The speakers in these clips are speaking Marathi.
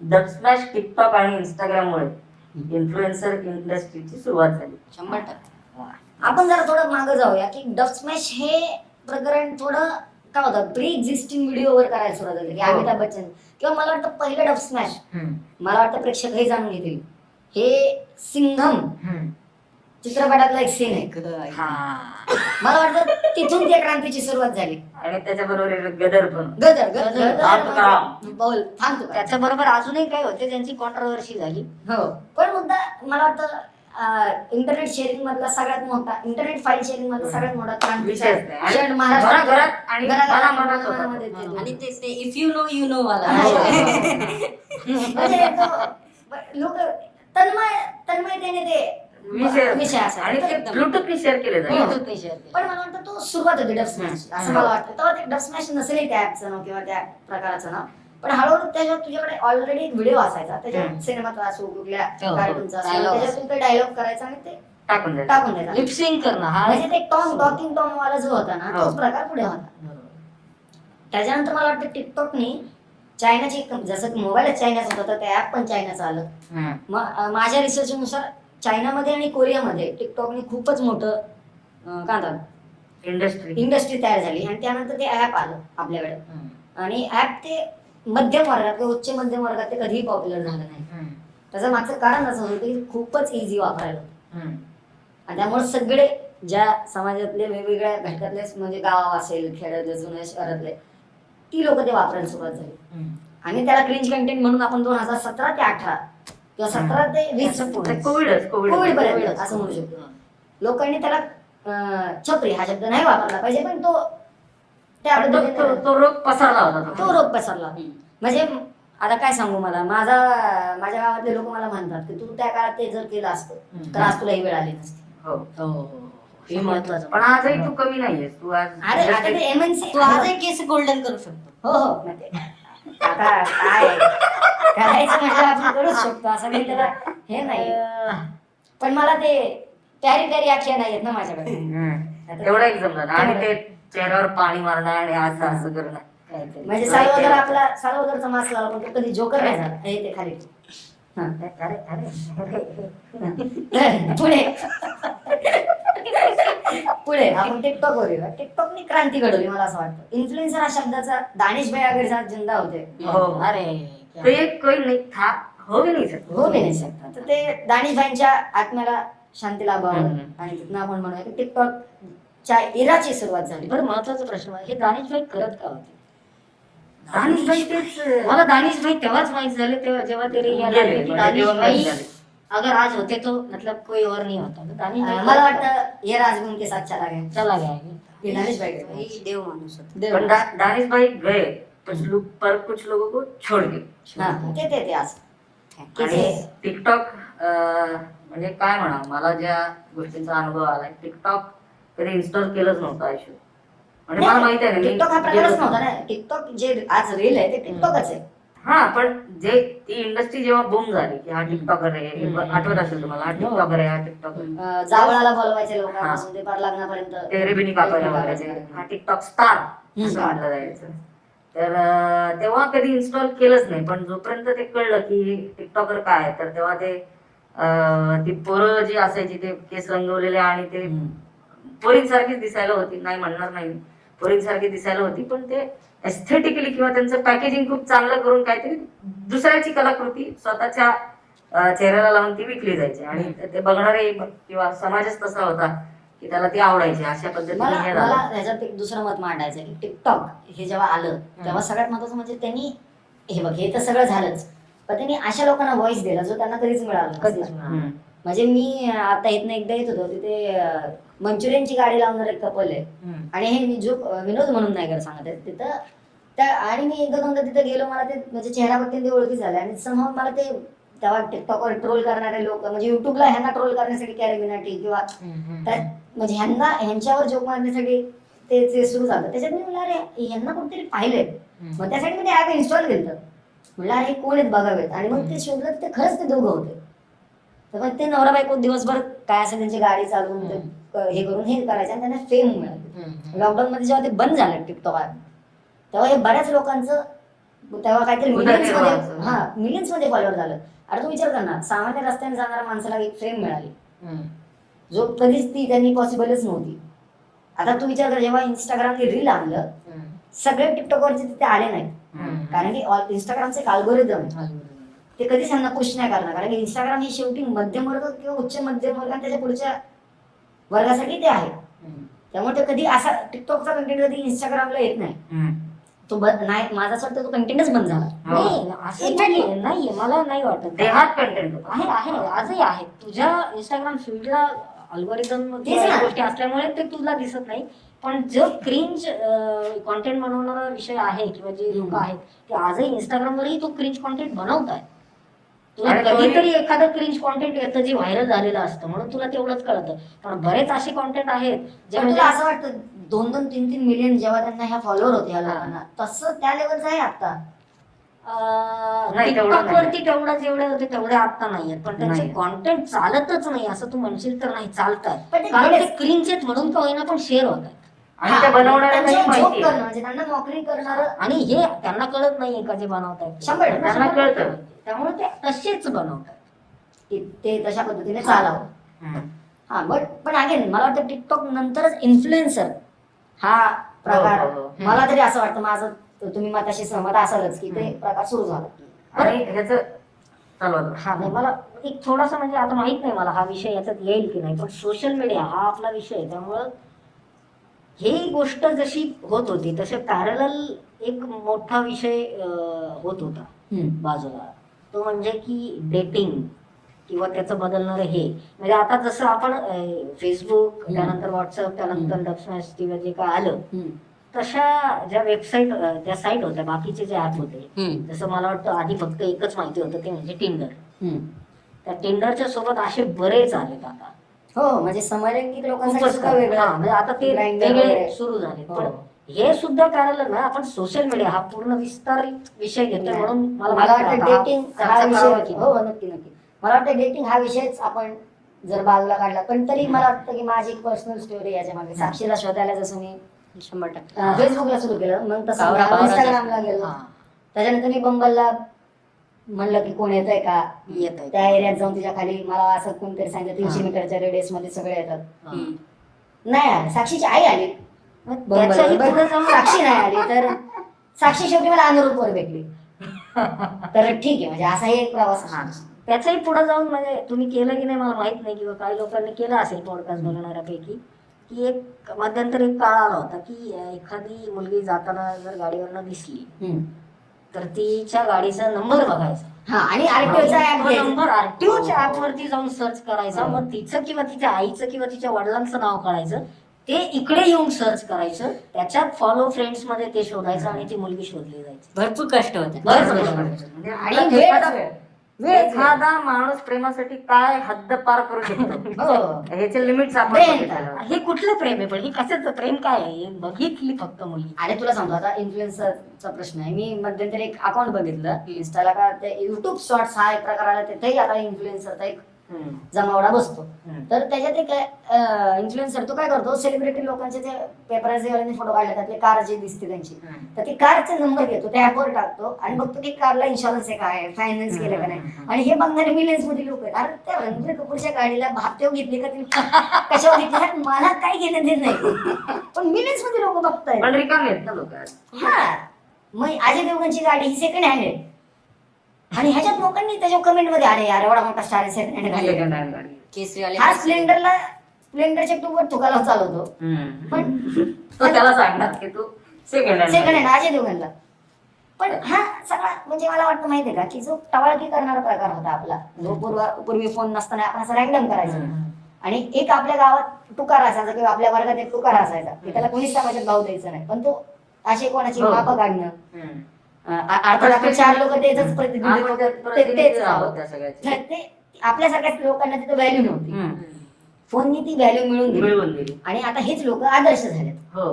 डब स्मॅश टिकटॉक आणि इंस्टाग्राम मुळे इन्फ्लुएन्सर इंडस्ट्रीची सुरुवात झाली. शंभर टक्के. आपण जरा थोडं मागं जाऊया की डब स्मॅश हे प्रकरण थोडं काय होतं? प्री एक्झिस्टिंग व्हिडिओवर करायला सुरुवात झाली. की हो. अमिताभ बच्चन किंवा मला वाटतं पहिलं डब स्मॅश मला वाटतं प्रेक्षक हे जाणून घेतील. हे सिंघम चित्रपटातला एक सीन आहे. हा. मला वाटतं तिथून त्या क्रांतीची सुरुवात झाली. आणि त्याच्याबरोबर गदर पण. गदर. बोल थांब तू काय. त्याच्या बरोबर अजूनही काही होते त्यांची कॉन्ट्रोवर्सी झाली. हो. पण मुद्दा मला वाटतं इंटरनेट शेअरिंग मधला सगळ्यात मोठा इंटरनेट फाईल शेअरिंग मधला सगळ्यात मोठा क्रांतीचा. आणि क्षण महाराष्ट्रात घराघरात आणि घराघरात मनामनात होता. मनामध्ये ते. आणि if you know you know वाला. म्हणजे लोक तन्मय तन्मयतेने ते आणि ते शेअर केले जाईल. पण मला वाटतं तो सुरुवात होती डब स्मॅश असं मला वाटतं. तेव्हा ते डब स्मॅश नसेल त्या ऍपचं नाव किंवा त्या प्रकाराचं नाव. पण हळूहळू त्याच्यात तुझ्याकडे ऑलरेडी एक व्हिडिओ असायचा. त्याच्यात. सिनेमाचा असो कुठल्या हो, हो. कार्टूनचा असो Dialogue त्याच्यातून ते डायलॉग करायचा आणि ते टाकून द्यायचं टाकून द्यायचा लिप सिंग करणं हा. म्हणजे ते टॉम टॉकिंग टॉम वाला जो होता ना हो. तोच प्रकार पुढे होता. त्याच्यानंतर मला वाटतं टिकटॉकनी चायनाची जसं की मोबाईल चायनाचा होता तर त्या ऍप पण चायनाचं आलं. हम्म. मग अं, माझ्या रिसर्चनुसार चायनामध्ये आणि कोरियामध्ये टिकटॉकने खूपच मोठं म्हणतात इंडस्ट्री इंडस्ट्री तयार झाली आणि त्यानंतर ते ऍप आलं आपल्याकडे. आणि ऍप ते मध्यम वर्गात किंवा उच्च मध्यम वर्गात ते कधीही पॉप्युलर झालं नाही. त्याचं मागचं कारण असं होतं की खूपच इझी वापरायला. आणि त्यामुळे सगळे ज्या समाजातले वेगवेगळ्या घटकातले म्हणजे गाव असेल खेड्यातले जुन्या शहरातले ती लोक ते वापरायला सुरुवात झाली. आणि त्याला क्रिंज कंटेंट म्हणून आपण दोन हजार सतरा ते अठरा किंवा सतरा ते वीस कोविडच कोविड कोविड पर्यंत असं म्हणू शकतो. लोकांनी त्याला छपरी हा शब्द नाही वापरला पाहिजे पण तो त्या तो- रोग पसरला होता तो. रोग पसरला. म्हणजे आता काय सांगू मला? माझा माझ्या गावातले लोक मला म्हणतात की तू त्या काळात ते जर केलं असतं. तर आज तुला ही वेळ आली नसती. हो हो, हो, महत्वाचं पण आजही तू कमी नाहीयेस. तू आज अरे आता ते एमएनसी तू आजही केस गोल्डन करू शकतो. हो हो. आता काय? करायचं म्हणजे आपण करूच शकतो असं काही त्याला हे नाही. पण मला ते प्यारी प्यारी आख्या नाही आहेत ना माझ्याकडे. तेवढं एक जमलं ना. आणि ते चेहऱ्यावर पाणी मारणं आणि असं असं करणं. म्हणजे सार्वधर आपला सार्वधरचा मास्क लावला पण तो कधी जोकर नाही झाला. हे ते खाली. पुढे. पुढे. आपण टिकटॉक वर येऊया. टिकटॉकनी क्रांती घडवली मला असं वाटतं. इन्फ्लुएन्सर हा शब्दाचा दानिश भाई जिंदा होते. हो. अरे. ते कोई नाही था हो भी नाही सकता हो मी नाही शकता. तर ते दानिश भाईंच्या आत्म्याला शांती लाभावं हम्म. आणि तिथनं आपण म्हणूया की टिकटॉकच्या इराची सुरुवात झाली. बरं महत्त्वाचा प्रश्न आहे, हे दानिश भाई करत का होते? दानिश भाई तेच मला दानिश भाई तेव्हाच माहीत झाले तेव्हा जेव्हा ते रे यायला गेले, लागले की म्हणजे दानिश तेव्हा भाई माहीत झाले. अगर आज होते तो मतलब कोई और नहीं होता. तो दानिश भाई मला? वाटतं ये राजगुन के साथ चला गया. चला गया. ये दानिश भाई देव माणूस होता. पण दा- दानिश भाई गए. कुछ लोग पर कुछ लोगों को छोड़ के हा, ते ते ते असं की आणि ते टिकटॉक अं, म्हणजे काय म्हणा मला ज्या गोष्टींचा अनुभव आलाय टिकटॉक कधी इन्स्टॉल केलंच नव्हतं आयुष्यात म्हणजे मला माहिती आहे ना, मी टिकटॉक हा प्रकारच नव्हता. ना. टिकटॉक जे आज रील आहे ते टिकटॉकच आहे. हा पण जे ती इंडस्ट्री जेव्हा बूम झाली की हा टिकटॉकर आहे हे. आठवत असेल तुम्हाला हा टिकटॉकर आहे हा टिकटॉकर अं, जावळाला बोलवायचे लोकांपासून ते पार लग्नापर्यंत ते रेबिनी कापायला वगैरे ते हा टिकटॉक स्टार. असं म्हटलं जायचं. तर तेव्हा कधी इन्स्टॉल केलंच नाही. पण जोपर्यंत ते कळलं की टिकटॉकर काय आहे तर तेव्हा ते ती पोरं जी असायची ते केस रंगवलेले आणि ते पोरींसारखीच दिसायला होती. नाही म्हणणार नाही. पोरींसारखी दिसायला होती. पण ते एस्थेटिकली किंवा त्यांचं पॅकेजिंग खूप चांगलं करून काहीतरी दुसऱ्याची कलाकृती स्वतःच्या चेहऱ्याला लावून ती विकली जायची. आणि ते बघणारे किंवा समाजच तसा होता. की त्याला ती आवडायची अशा पद्धतीने मला हे मला झालं. ह्याच्यात एक दुसरं मत मांडायचं की टिकटॉक हे जेव्हा आलं तेव्हा सगळ्यात महत्वाचं म्हणजे त्यांनी हे बघ हे तर सगळं झालंच पण त्यांनी अशा लोकांना व्हॉइस दिला जो त्यांना कधीच मिळाला. कधीच. हम्म. म्हणजे मी आता इथनं एकदा येत होतो तिथे अं, मंचुरियनची गाडी लावणार एक कपल आहे हम्म. आणि हे मी जो विनोद म्हणून नाही कर सांगत आहे तिथं त्या आणि मी एकदा दोनदा तिथे गेलो मला ते म्हणजे चेहरा बघते ते ओळखी झाले आणि समोर मला ते तेव्हा टिकटॉकवर ट्रोल करणारे लोक म्हणजे युट्यूबला ह्यांना ट्रोल करण्यासाठी कॅरी मिनाटी किंवा हम्म. त्या- म्हणजे ह्यांना ह्यांच्यावर जोक मारण्यासाठी ते ते सुरू झालं. त्याच्यात मी म्हणलं अरे ह्यांना कुठेतरी पाहिलंय. मग त्यासाठी मी ते ऍप इन्स्टॉल केलं. म्हणलं अरे हे कोण आहेत बघावेत? आणि मग ते शोधलं ते खरंच ते दोघं होते. तर मग ते नवरा बायको दिवसभर काय असेल त्यांची गाडी चालवून हे करून हे करायचे आणि त्यांना फेम मिळाली. लॉकडाऊन मध्ये जेव्हा ते बंद झालं टिकटॉक ऍप तेव्हा हे बऱ्याच लोकांचं तेव्हा काहीतरी मिलियन्समध्ये. हा मिलियन्समध्ये फॉलोअर झालं. आता तू विचार कर ना सामान्य रस्त्याने जाणाऱ्या माणसाला एक फ्रेम मिळाली. जो कधीच ती त्यांनी पॉसिबलच नव्हती. आता तू विचार कर जेव्हा इंस्टाग्रामने रील आणलं. सगळे टिकटॉकवरचे तिथे आले नाहीत. कारण की इंस्टाग्रामचे एक अल्गोरिदम आहे. ते कधीच त्यांना पुश नाही करणार. कारण की इंस्टाग्राम हे शेवटी मध्यम वर्ग किंवा उच्च मध्यम वर्ग आणि त्याच्या पुढच्या वर्गासाठी ते आहे. त्यामुळे ते कधी असा टिकटॉकचा कंटेंट कधी इंस्टाग्रामला येत नाही. तो ब- नाही माझा असं वाटतं तो कंटेंटच बंद झाला. हो. नाही मला नाही वाटत. देहात कंटेंट होता. आहे आहे आजही आहे. तुझ्या इंस्टाग्राम फीडला अल्गोरिदम ना. गोष्टी असल्यामुळे ते तुला दिसत नाही. पण जो क्रिंज कॉन्टेंट बनवणारा विषय आहे किंवा जे लोक आहेत ते आजही इंस्टाग्रामवरही तो क्रिंज कॉन्टेंट बनवत आहे तुला कधीतरी एखादं क्रिंज कॉन्टेंट येतं जे व्हायरल झालेलं असतं म्हणून तुला तेवढंच कळतं. पण बरेच असे कॉन्टेंट आहेत जे म्हणजे असं वाटतं दोन दोन तीन तीन मिलियन जेव्हा त्यांना ह्या फॉलोअर होते या लोकांना तसं त्या लेवलचं आहे आता. तेवढं टिकटॉक. वरती तेवढं जेवढे होते तेवढे आता नाहीयेत पण त्यांचे. कॉन्टेंट चालतच नाही असं तू म्हणशील तर नाही चालतात पण ते कारण ते आहेत म्हणून का होईना पण शेअर होत आहेत आणि ते. म्हणजे त्यांना नोकरी करणार आणि हे त्यांना कळत नाहीये का जे शंभर टक्के. त्यांना कळतं. त्यामुळे ते तसेच बनवतात ते तशा पद्धतीने चालावं. हा बट पण अगेन मला वाटतं टिकटॉक नंतरच इन्फ्लुएन्सर हा प्रकार हो, हो, हो. मला तरी असं वाटतं माझं तुम्ही मताशी सहमत असालच की ते प्रकार सुरू झाला. आणि ह्याच चालू आता. हा नाही मला एक थोडासा म्हणजे आता माहीत नाही मला हा विषय याच्यात येईल की नाही पण सोशल मीडिया हा आपला विषय आहे. त्यामुळं ही गोष्ट जशी होत होती तसे पॅरल एक मोठा विषय अं, होत होता बाजूला. तो म्हणजे की डेटिंग किंवा त्याचं बदलणारं हे. म्हणजे आता जसं आपण फेसबुक हम्म. त्यानंतर व्हॉट्सअप त्यानंतर. डबस्मॅश किंवा जे काय आलं तशा ज्या वेबसाईट त्या साईट होत्या बाकीचे जे ऍप होते जसं मला वाटतं आधी फक्त एकच माहिती होतं ते म्हणजे टिंडर त्या टिंडरच्या सोबत असे बरेच आलेत आता. हो म्हणजे समलैंगिक लोकांसाठी म्हणजे आता ते वेगळे. सुरू झाले हो. पण हे सुद्धा कारण ना आपण सोशल मीडिया हा पूर्ण विस्तारित विषय घेतोय म्हणून मला वाटतं हा डेटिंग हा विषय की हो नक्की नक्की. मला वाटतं डेटिंग हा विषयच आपण जर बाजूला काढला पण तरी मला वाटतं की माझी एक पर्सनल स्टोरी याच्या मागे साक्षीला शोधायला जसं मी शंभर टक्के फेसबुकला सुरू केलं मग तसं पावरा- इंस्टाग्रामला गेलो हा, त्याच्यानंतर मी बंबलला म्हणलं की कोण येतंय का येत आहे. त्या एरियात जाऊन तिच्या खाली मला असं कोणतरी सांगितलं तीनशे हा. मीटरच्या रेडियसमध्ये सगळे येतात. नाही आले. साक्षीची आई आली. त्याच्याही पुढे जाऊन साक्षी नाही आली तर साक्षी शेवटी मला अनुरूप वर भेटली तर ठीक आहे म्हणजे असाही एक प्रवास हा. असतो. त्याच्याही पुढे जाऊन म्हणजे तुम्ही केलं की नाही मला माहीत नाही किंवा काही लोकांनी केलं असेल पॉडकास्ट बनवणाऱ्यापैकी की एक मध्यंतर एक काळ आला होता की एखादी मुलगी जाताना जर गाडीवरनं दिसली. तर तिच्या गाडीचा नंबर बघायचा हा आणि आरटीओचा नंबर आरटीओच्या ऍप वरती जाऊन सर्च करायचा हो. मग तिचं किंवा तिच्या आईचं किंवा तिच्या वडिलांचं नाव काढायचं ते इकडे येऊन सर्च करायचं त्याच्यात फॉलो फ्रेंड्समध्ये ते शोधायचं आणि ती मुलगी शोधली जायची भरपूर कष्ट होते. बरं. म्हणजे आणि वेळ एखादा- माणूस प्रेमासाठी काय हद्द पार करू शकतो? हो. ह्याचे लिमिट्स आपण. हे कुठलं प्रेम आहे? पण हे कशाचं प्रेम काय आहे? हे बघितली फक्त मुलगी आणि तुला सांगतो आता इन्फ्लुएन्सरचा प्रश्न आहे. मी मध्यंतरी एक अकाउंट बघितलं इन्स्टाला का ते युट्यूब शॉर्ट्स हा एक प्रकार आला तिथेही आता इन्फ्लुएन्सरचा एक. जमावडा बसतो. तर त्याच्यात एक इन्फ्लुएन्सर तो काय करतो? सेलिब्रिटी लोकांचे जे पेपराचे फोटो काढले त्यातले कार जी दिसते त्यांची. तर ती कारचे नंबर घेतो त्या ऍपवर टाकतो आणि बघतो की कारला इन्शुरन्स आहे काय फायनान्स केलं का नाही. आणि हे बघणारे मिलियन्समध्ये लोक आहेत. अरे त्या रणबीर कपूरच्या गाडीला भाप्तेव घेतली का तिने कशावर घेतली? मला काही घेणं देत नाही. पण मिलियन्समध्ये लोक बघतायत. हा. मग अजय देवगणची गाडी ही सेकंड हँड आहे आणि ह्याच्यात लोकांनी त्याच्या कमेंटमध्ये अरे यार एवढा मोठा स्टार गाडी केसरीवाले हा स्प्लेंडरला स्प्लेंडरच्या टूवर तुकाला चालवतो. पण तो त्याला सांगणार की तू सेकंड सेकंड हँड अजय देवगणला. पण हा सगळा म्हणजे मला वाटतं माहितीये का की जो टवाळकी करणारा प्रकार होता आपला जो पूर्व पूर्वी फोन नसताना आपण असं रॅन्डम करायचो. आणि एक आपल्या गावात तुकार असायचा किंवा आपल्या वर्गात एक तुकार असायचा की त्याला कोणीच समाजात भाव द्यायचा नाही. पण तो असे कोणाची हो. मापं काढणं. अं, आ- अर्थात आपण चार लोक आपण प्रतिनिधित्व आहोत आपल्यासारख्याच लोकांना तिथं व्हॅल्यू नव्हती. फोननी ती व्हॅल्यू मिळून दिली मिळवून दिली आणि आता हेच लोक आदर्श झालेत. हो.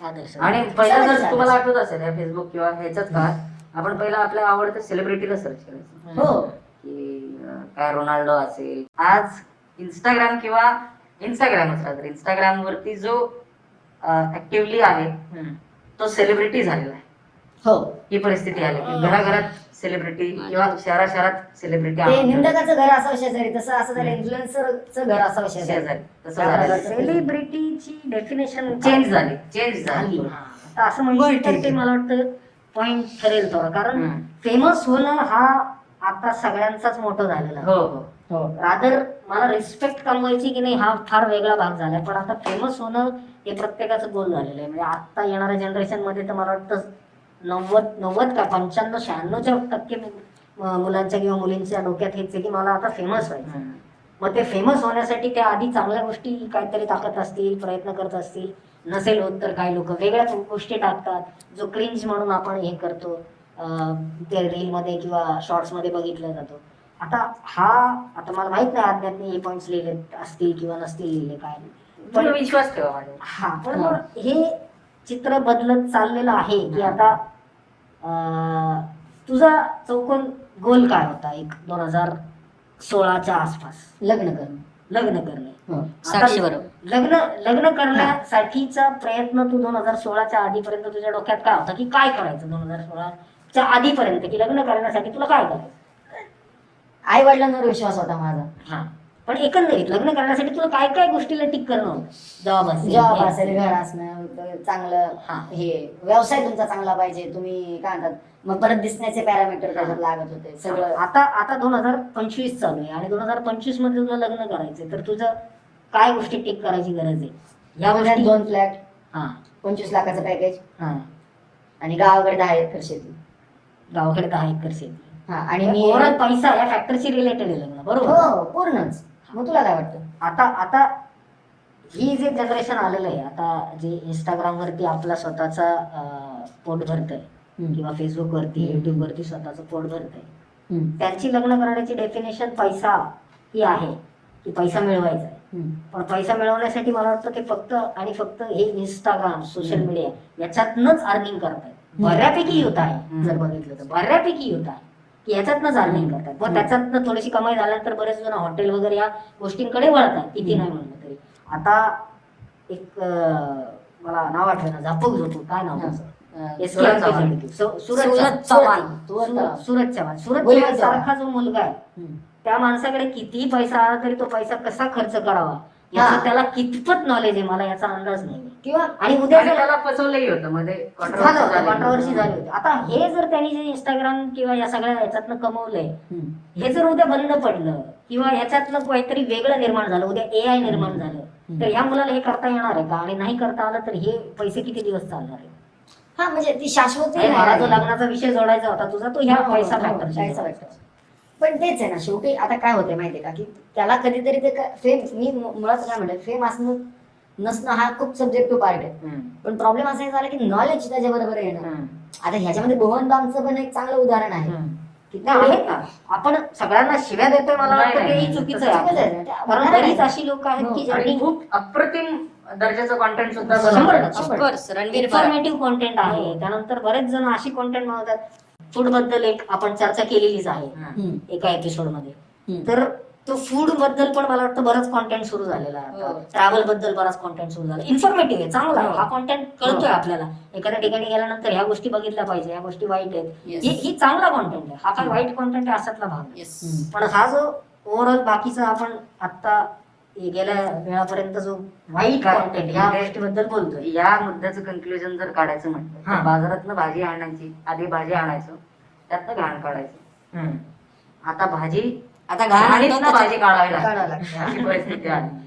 आदर्श. आणि पहिला जर. तुम्हाला आठवत असेल या फेसबुक किंवा ह्याच्यात का आपण पहिला आपल्या आवडत्या सेलिब्रिटीला सर्च करायचो. हो. की काय रोनाल्डो असेल. आज इंस्टाग्राम किंवा इंस्टाग्रामच राहतं. इंस्टाग्राम वरती जो ऍक्टिव्हली आहे तो सेलिब्रिटी झालेला आहे. हो. ही परिस्थिती आली. की घराघरात सेलिब्रिटी किंवा शहरा शहरात सेलिब्रिटी ते निंदकाचं घर असावं शेजारी तसं असं झालं इन्फ्लुएन्सरचं घर असावं शेजारी. शेजारी तसं झालं. सेलिब्रिटीची डेफिनेशन चेंज झाली चेंज झाली. आता असं म्हणजे तर ते मला वाटतं पॉइंट ठरेल थोडं. कारण हम्म. फेमस होणं हा आता सगळ्यांचाच मोठं झालेला. आहे. हो हो. हो. रादर मला रिस्पेक्ट कमवायची की नाही हा फार वेगळा भाग झालाय. पण आता फेमस होणं हे प्रत्येकाचं गोल झालेलं आहे. म्हणजे आता येणाऱ्या जनरेशनमध्ये तर मला वाटतं नव्वद नव्वद का? पंच्याण्णव शहाण्णवच्या टक्के मुलांच्या किंवा मुलींच्या डोक्यात हेच आहे की मला आता फेमस व्हायचं. मग ते फेमस होण्यासाठी त्या आधी चांगल्या गोष्टी काहीतरी टाकत असतील प्रयत्न करत असतील. नसेल होत तर काही लोक वेगळ्याच गोष्टी टाकतात. जो क्रिंज म्हणून आपण हे करतो ते रीलमध्ये किंवा शॉर्ट्समध्ये बघितलं जातो. आता हा आता मला माहीत नाही अज्ञातने हे पॉईंट्स लिहिले असतील किंवा नसतील लिहिले काय तुम्ही विश्वास ठेवा हा पण हे. चित्र बदलत चाललेलं आहे की आता तुझा चौकोन गोल काय होता एक दोन हजार सोळाच्या आसपास. लग्न करणं लग्न करणे. हो. लग्न लग्न करण्यासाठीचा प्रयत्न तू दोन हजार सोळाच्या आधीपर्यंत तुझ्या डोक्यात काय होता? की काय करायचं दोन हजार सोळाच्या आधीपर्यंत? की लग्न करण्यासाठी तुला काय करायचं? आई वडिलांवर विश्वास होता माझा. हा. पण एकंदरीत लग्न करण्यासाठी तुला काय काय गोष्टीला टिक करणं? जॉब असेल जॉब हे असेल घर असणं चांगलं हा. हे व्यवसाय तुमचा चांगला पाहिजे. तुम्ही काय म्हणतात मग परत दिसण्याचे पॅरामीटर त्याच्यात लागत होते सगळं. आता आता दोन हजार पंचवीस चालू आहे आणि दोन हजार पंचवीसमध्ये तुला लग्न करायचंय तर तुझं काय गोष्टी टिक करायची गरज आहे? या गोष्टी दोन फ्लॅट हा. पंचवीस लाखाचं पॅकेज हा. आणि गावाकडे दहा एकर शेती. गावाकडे दहा एकर शेती. हा आणि मी पैसा या फॅक्टरशी रिलेटेड आहे लग्न बरोबर? हो पूर्णच. मग तुला काय वाटतं आता आता ही जे जनरेशन आलेलं आहे आता जे इंस्टाग्राम वरती आपला स्वतःचा पोट भरतंय किंवा फेसबुक वरती. युट्यूब वरती स्वतःचं पोट भरतंय. त्यांची लग्न करण्याची डेफिनेशन पैसा ही आहे की पैसा मिळवायचा आहे. पण पैसा मिळवण्यासाठी मला वाटतं ते फक्त आणि फक्त हे इंस्टाग्राम सोशल मीडिया याच्यातनंच अर्निंग करतायत. बऱ्यापैकी होत आहे. जर बघितलं तर बऱ्यापैकी होत आहे की याच्यातनंच अर्निंग करतात मग. त्याच्यातनं थोडीशी कमाई झाल्यानंतर बरेच जण हॉटेल वगैरे या गोष्टींकडे वळतात किती. नाही म्हणलं तरी आता एक मला नाव आठवलं झापक झोपू काय नाव. त्याचं? सूरज चव्हाण. सूरज चव्हाण. सूरज-. सारखा जो मुलगा आहे. त्या माणसाकडे कितीही पैसा आला तरी तो पैसा कसा खर्च करावा याचं हा. त्याला कितपत नॉलेज आहे मला याचा अंदाज नाही किंवा आणि उद्या जर त्याला फसवलंही होतं मध्ये होतं, झाली. होती आता हे जर त्यांनी जे इंस्टाग्राम किंवा या सगळ्या याच्यातनं कमवलंय. हे जर उद्या बंद पडलं किंवा ह्याच्यातनं काहीतरी वेगळं निर्माण झालं उद्या ए आय निर्माण झालं तर ह्या मुलाला हे करता येणार आहे का आणि नाही करता आलं तर हे पैसे किती दिवस चालणार आहे हा म्हणजे ती शाश्वती मला जो. लग्नाचा विषय जोडायचा होता तुझा तो ह्या हो, पैसा हो, फॅक्टर पैसा factor. पण तेच आहे ना शेवटी आता काय होतंय माहितीये का की त्याला कधीतरी ते फेम मी मुळात काय म्हणलं फेम असणं नसणं हा खूप सब्जेक्टिव्ह पार्ट आहे. पण प्रॉब्लेम असा झाला की नॉलेज त्याच्या बरोबर येणं. आता ह्याच्यामध्ये भुवन बामचं पण एक चांगलं उदाहरण आहे. की आपण सगळ्यांना शिव्या देतोय मला वाटतं नाही. चुकीचं आहे. ते. अशी लोक आहेत की हो, आणि ज्यांनी खूप अप्रतिम दर्जाचं कॉन्टेंट सुद्धा इन्फॉर्मेटिव्ह कॉन्टेंट आहे त्यानंतर बरेच जण अशी कॉन्टेंट बनवतात फूडबद्दल एक आपण चर्चा केलेलीच आहे. एका एपिसोडमध्ये. तर तो फूडबद्दल पण मला वाटतं बरंच कॉन्टेंट सुरू झालेला आहे हो. ट्रॅव्हलबद्दल बराच कॉन्टेंट सुरू झाला इन्फॉर्मेटिव्ह आहे चांगला हो. हा कॉन्टेंट कळतोय हो. आपल्याला एखाद्या ठिकाणी गेल्यानंतर ह्या गोष्टी बघितल्या पाहिजे ह्या गोष्टी वाईट आहेत. ही ही चांगला कॉन्टेंट आहे हा काय वाईट कॉन्टेंट आहे असातला भाग. पण हा जो ओव्हरऑल बाकीचा आपण आता हे गेल्या वेळापर्यंत जो वाईट कॉन्टेंट या म्हणजे- गोष्टीबद्दल बोलतोय. या मुद्द्याचं कन्क्लुजन जर काढायचं म्हटलं. तर बाजारातनं भाजी आणायची आधी भाजी आणायचं त्यातनं घाण काढायचं. आता भाजी आता घाण भाजी काढावी लागते. परिस्थिती आली.